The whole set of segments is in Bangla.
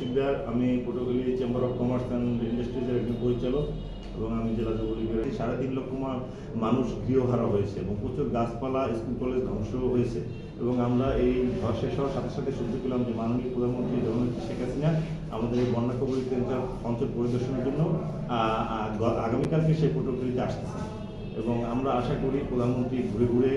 শিকদার, আমি Patuakhali chamber of commerce and ইন্ডাস্ট্রিজের একজন পরিচালক এবং আমি জেলা যুবলীগের সাড়ে তিন লক্ষ মানুষ গৃহহারা হয়েছে এবং প্রচুর গাছপালা স্কুল কলেজ ধ্বংস হয়েছে। এবং আমরা এই ধসের সহ সাথে সাথে শুনতে পেলাম যে মাননীয় প্রধানমন্ত্রী জগন্নাথ শেখ হাসিনা আমাদের এই বন্যা কবলিত অঞ্চল পরিদর্শনের জন্য আগামীকালকে সেই পটুয়াখালীতে আসতেছে। এবং আমরা আশা করি প্রধানমন্ত্রী ঘুরে ঘুরে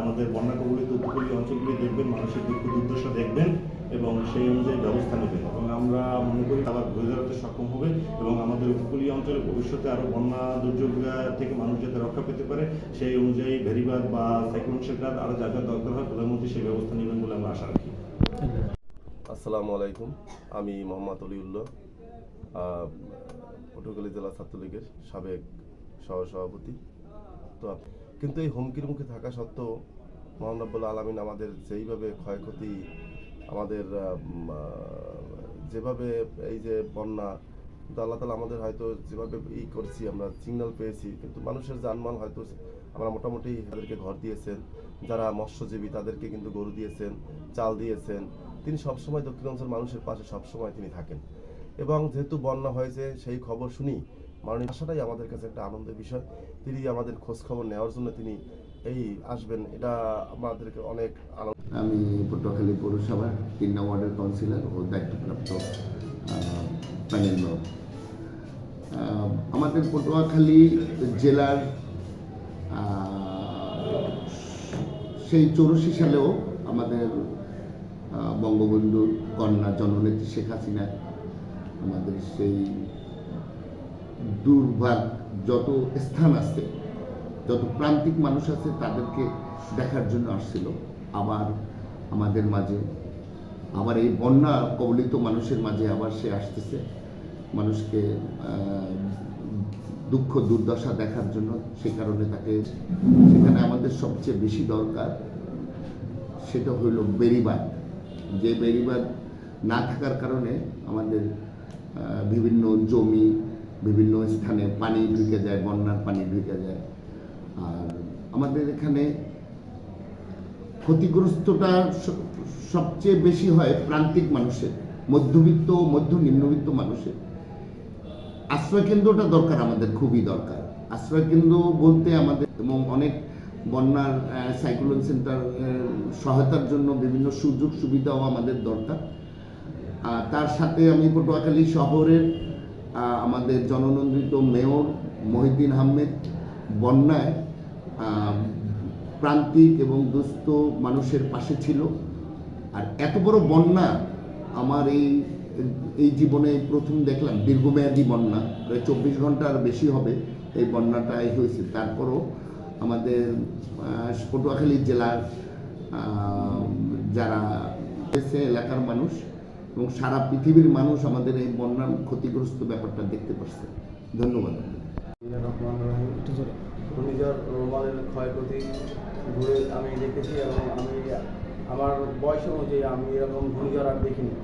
আমাদের বন্যা কবলিত উপকূলীয় অঞ্চলগুলি দেখবেন, মানুষের দুঃখ দুর্দশা দেখবেন। এবং সেই অনুযায়ী ব্যবস্থা নেবেন। এবং আমরা মনে করি আবার ঘুরে দাঁড়াতে সক্ষম হবে এবং আমাদের উপকূলীয় অঞ্চলে ভবিষ্যতে আরও বন্যা দুর্যোগ থেকে মানুষ যাতে রক্ষা পেতে পারে, সেই অনুযায়ী ভেরিবাদ বা সাইক্লোন শেল্টার আরও যা যা দরকার হয় প্রধানমন্ত্রী সেই ব্যবস্থা নেবেন বলে আমরা আশা রাখি। আসসালামু আলাইকুম। আমি মোহাম্মদ অলিউল্লাহ পটুয়াখালী জেলা ছাত্রলীগের সাবেক সহসভাপতি। তো কিন্তু এই হুমকির মুখে থাকা সত্ত্বেও মোহাম্মদ রব্বুল আলমিন আমাদের যেইভাবে ক্ষয়ক্ষতি আমাদের যেভাবে এই যে বন্যা, কিন্তু আল্লাহ তালা আমাদের হয়তো যেভাবে ই করছি, আমরা সিগন্যাল পেয়েছি, কিন্তু মানুষের জানমাল হয়তো আমরা মোটামুটি তাদেরকে ঘর দিয়েছেন, যারা মৎস্যজীবী তাদেরকে কিন্তু গরু দিয়েছেন, চাল দিয়েছেন, তিনি সবসময় দক্ষিণাঞ্চল মানুষের পাশে সবসময় তিনি থাকেন। এবং যেহেতু বন্যা হয়েছে, সেই খবর শুনি, মাননীয় ভাষাটাই আমাদের কাছে একটা আনন্দের বিষয়, তিনি আমাদের খোঁজখবর নেওয়ার জন্য তিনি এই আসবেন, এটা আমাদেরকে অনেক আনন্দ। আমি পটুয়াখালী পৌরসভার তিন ওয়ার্ডের কাউন্সিলর ও দায়িত্বপ্রাপ্ত প্যানেল আমাদের পটুয়াখালী জেলার সেই চৌরাশি সালেও আমাদের বঙ্গবন্ধুর কন্যা জননেত্রী শেখ হাসিনা আমাদের সেই দুর্ভাগ যত স্থান আছে যত প্রান্তিক মানুষ আছে তাদেরকে দেখার জন্য আসছিল। আবার আমাদের মাঝে, আবার এই বন্যা কবলিত মানুষের মাঝে আবার সে আসতেছে। মানুষকে দুঃখ, দুর্দশা দেখার জন্য সে কারণে তাকে, সেখানে আমাদের সবচেয়ে বেশি দরকার সেটা হইল বেরিবাদ যে বেরিবাদ না থাকার কারণে আমাদের বিভিন্ন জমি, বিভিন্ন স্থানে পানি ঢুকে যায়, বন্যার পানি ঢুকে যায়। আর আমাদের এখানে ক্ষতিগ্রস্তটা সবচেয়ে বেশি হয় প্রান্তিক মানুষের, মধ্যবিত্ত মধ্য নিম্নবিত্ত মানুষের। আশ্রয় কেন্দ্রটা দরকার আমাদের, খুবই দরকার। আশ্রয় কেন্দ্র বলতে আমাদের এবং অনেক বন্যার সাইক্লোন সেন্টার সহায়তার জন্য বিভিন্ন সুযোগ সুবিধাও আমাদের দরকার। আর তার সাথে আমি পটুয়াখালী শহরের আমাদের জননন্দিত মেয়র মহিদ্দিন আহমেদ বন্যায় প্রান্তিক এবং দুস্থ মানুষের পাশে ছিল। আর এত বড় বন্যা আমার এই এই জীবনে প্রথম দেখলাম, দীর্ঘমেয়াদী বন্যা। প্রায় চব্বিশ ঘণ্টার বেশি হবে এই বন্যাটাই হয়েছে। তারপরও আমাদের পটুয়াখালী জেলার যারা এসে এলাকার মানুষ এবং সারা পৃথিবীর মানুষ আমাদের এই বন্যার ক্ষতিগ্রস্ত ব্যাপারটা দেখতে পাচ্ছে ধন্যবাদ রহমান রহিম। ঘূর্ণিঝড় রোমানের ক্ষয়ক্ষতি ঘুরে আমি দেখেছি এবং আমি আমার বয়স অনুযায়ী আমি এরকম ঘূর্ণিঝড় আর দেখিনি।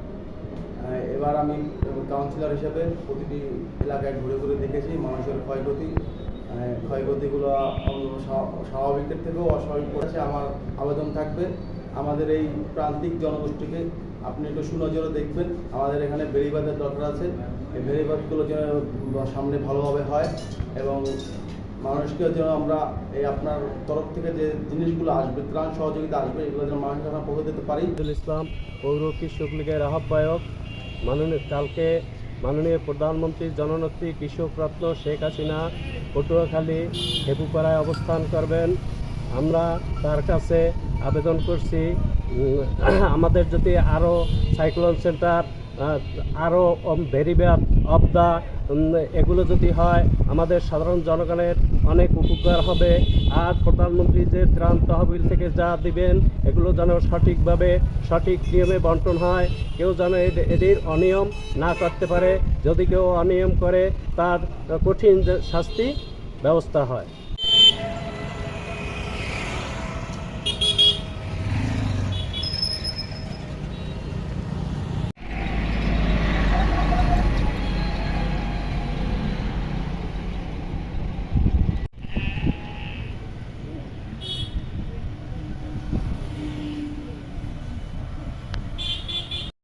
এবার আমি কাউন্সিলর হিসেবে প্রতিটি এলাকায় ঘুরে ঘুরে দেখেছি মানুষের ক্ষয়ক্ষতি। ক্ষয়ক্ষতিগুলো স্বাভাবিকের থেকেও অস্বাভাবিক করেছে আমার আবেদন থাকবে। আমাদের এই প্রান্তিক জনগোষ্ঠীকে আপনি একটু সুনজরে দেখবেন। আমাদের এখানে বেড়িবাঁধের দরকার আছে। এই বেড়িবাঁধগুলো যেন সামনে ভালোভাবে হয় এবং মানুষকে যেন আমরা এই আপনার তরফ থেকে যে জিনিসগুলো আসবে, ত্রাণ সহযোগিতা আসবে, এগুলো যেন মানুষের কাছে পৌঁছে দিতে পারি। ইসলাম, পৌর কৃষক লীগের আহ্বায়ক। মাননীয়, কালকে মাননীয় প্রধানমন্ত্রী জননেত্রী কৃষক রত্ন শেখ হাসিনা পটুয়াখালী, হেপুপাড়ায় অবস্থান করবেন। আমরা তার কাছে আবেদন করছি। আমাদের যদি আরও সাইক্লোন সেন্টার আরও ভেরিব্যাপ অফ দ্য এগুলো যদি হয়, আমাদের সাধারণ জনগণের অনেক উপকার হবে। আর প্রধানমন্ত্রী যে ত্রাণ তহবিল থেকে যা দিবেন, এগুলো যেন সঠিকভাবে, সঠিক নিয়মে বন্টন হয়। কেউ যেন এদ- এদের অনিয়ম না করতে পারে। যদি কেউ অনিয়ম করে, তার কঠিন শাস্তি ব্যবস্থা হয়।